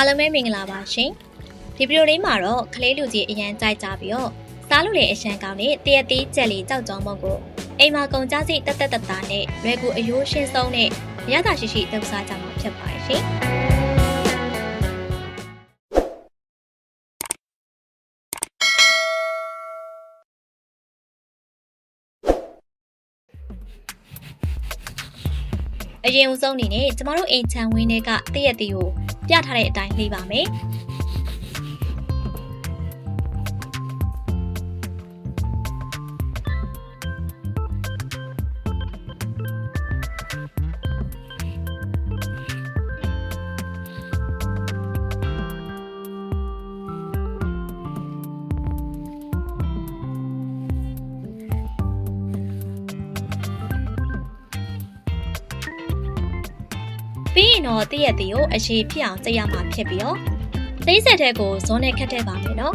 အားလုံးပဲမင်္ဂလာပါရှင်ဒီဗီဒီယိုလေးမှာတော့ကလေးလူကြီးအရန်ကြိုက်ကြပြီးတော့စားလို့လေအရှမ်းကောင်းတဲ့တရက်သေးကြက်လေးကြောက်ကြောင်းမုံကိုအိမ်မှာကုန်ကြစိတ်တက်တက်တတာနဲ့ရွယ်ကူအယိုးရှင်းဆုံးနဲ့ရတာရှိရှိတုပ်စားကြမှာဖြစ်ပါရဲ့ရှင် အရင်ဦးဆုံးအနေနဲ့ကျမတို့အိမ်ချမ်းဝင်းတွေကတရက်သေးကိုပြထားတဲ့အတိုင်းလေးပါမယ် ပြီးရင်တော့တည့်ရက်တည်းကိုအရှိဖြစ်အောင်ကြိတ်ရမှာဖြစ်ပြီးတော့သိစက်တဲ့ကိုဇွန်းနဲ့ခတ်ထည့်ပါမယ်နော်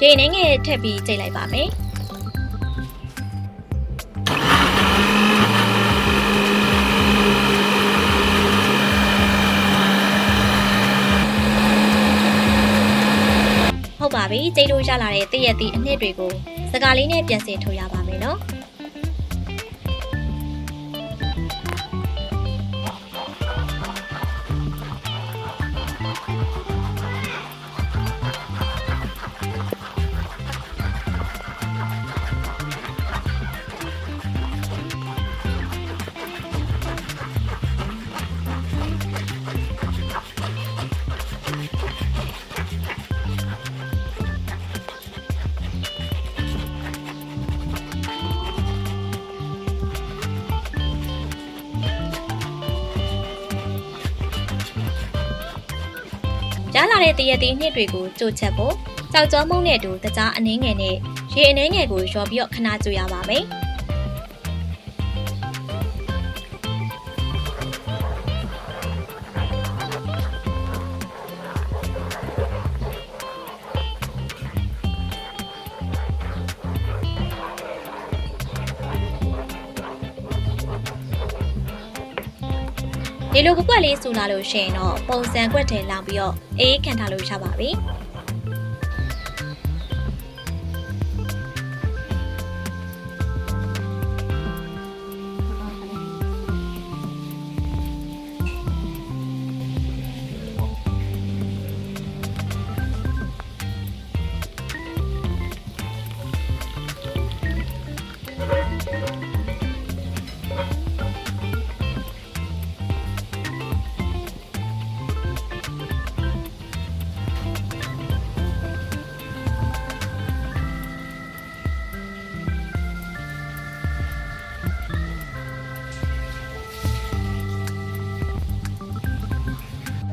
ရေနှင်းငယ်ထည့်ပြီးကြိတ်လိုက်ပါမယ် ဟုတ်ပါပြီကျိတ်လို့ရလာတဲ့တည့်ရက်သည့်အနှစ်တွေကိုစကားလေးနဲ့ပြန်စင်ထုတ်ရပါမယ်နော် ရလာတဲ့တည့်ရက်သည့်အနှစ်တွေကိုကြိုချက်ဖို့ကြောက်ကြောမုံနဲ့အတူတကြားအနှင်းငယ်နဲ့ရေအနှင်းငယ်ကိုရောပြီးတော့ခဏကြိုရပါမယ် ဒီလိုကပွက်လေးစူလာလို့ရှိရင်တော့ပုံစံကွက်ထဲလောင်ပြီးတော့အေးခံထားလို့ရပါပြီ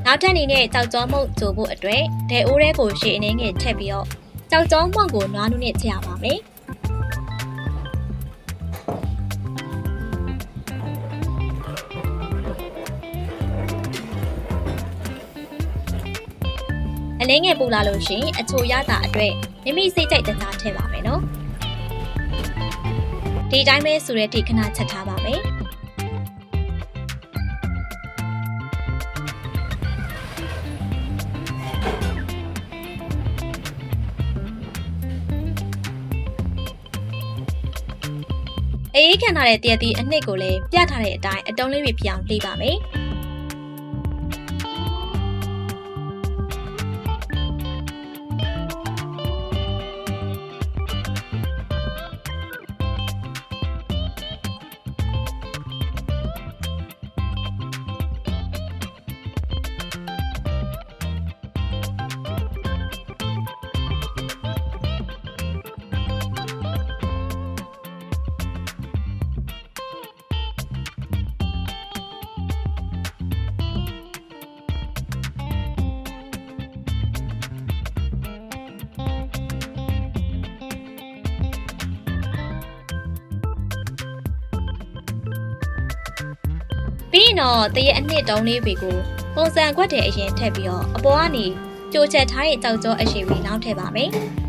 နောက်ထပ်အနေနဲ့ကြောက်ကြောမုံကြိုဖို့အတွက်ဒဲအိုးထဲကိုရှေအနှင်းငယ်ထည့်ပြီးတော့ကြောက်ကြောမုံကိုနွားနုနဲ့ချက်ရပါမယ်အနှင်းငယ်ပူလာလို့ရှိရင်အချိုရတာအတွက်မိမိစိတ်ကြိုက်တဲ့စားထည့်ပါမယ်နော်ဒီတိုင်းပဲဆိုတဲ့ဒီခဏချက်ထားပါမယ် အေးခံထားတဲ့တရက်တီအနှစ်ကိုလည်းပြထားတဲ့အတိုင်းအတုံးလေးတွေပြအောင်လှေးပါမယ် ပြီးရင်တော့တရက်အနှစ်တုံးလေးတွေကိုပုံစံခွက်တဲ့အရင်ထည့်ပြီးတော့အပေါ်ကနေကြိုချက်ထားတဲ့ကြောက်ကြောအရှိဝေးလောင်းထည့်ပါမယ်။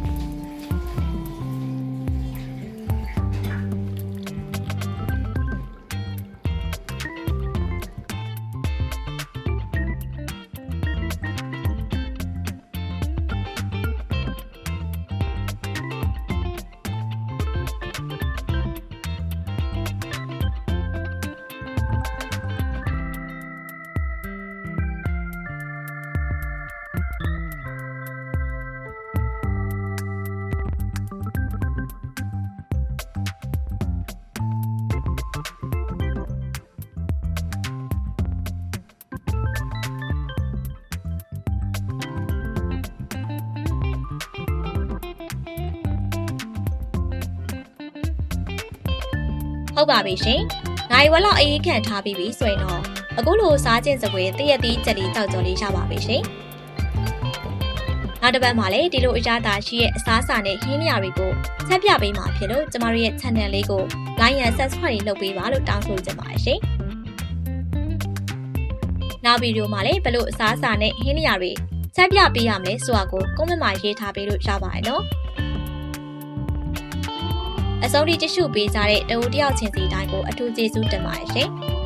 ဟုတ်ပါပြီရှင်။နိုင်ဝက်လောက်အေးခန့်ထားပြီးပြီဆိုရင်တော့အခုလိုစားခြင်းစပွဲတရက်သီးကြက်လီကြောက်ကြော်လေးရပါပြီရှင်။နောက်တစ်ပတ်မှာလည်းဒီလိုအရာသာရှိရဲ့အစားအစာနဲ့ဟင်းလျာတွေကိုဆက်ပြပေးမှာဖြစ်လို့ကျမတို့ရဲ့ channel လေးကို like and subscribe လုပ်ပေးပါလို့တောင်းဆိုချင်ပါတယ်ရှင်။နောက်ဗီဒီယိုမှာလည်းဘယ်လိုအစားအစာနဲ့ဟင်းလျာတွေဆက်ပြပေးရမလဲဆိုတာကို comment မှာရေးထားပေးလို့ရပါတယ်နော်။ အစုံဒီတ िश ုပေးကြတဲ့တဦးတယောက်ချင်းစီတိုင်းကိုအထူးကျေးဇူးတင်ပါတယ်ရှင်။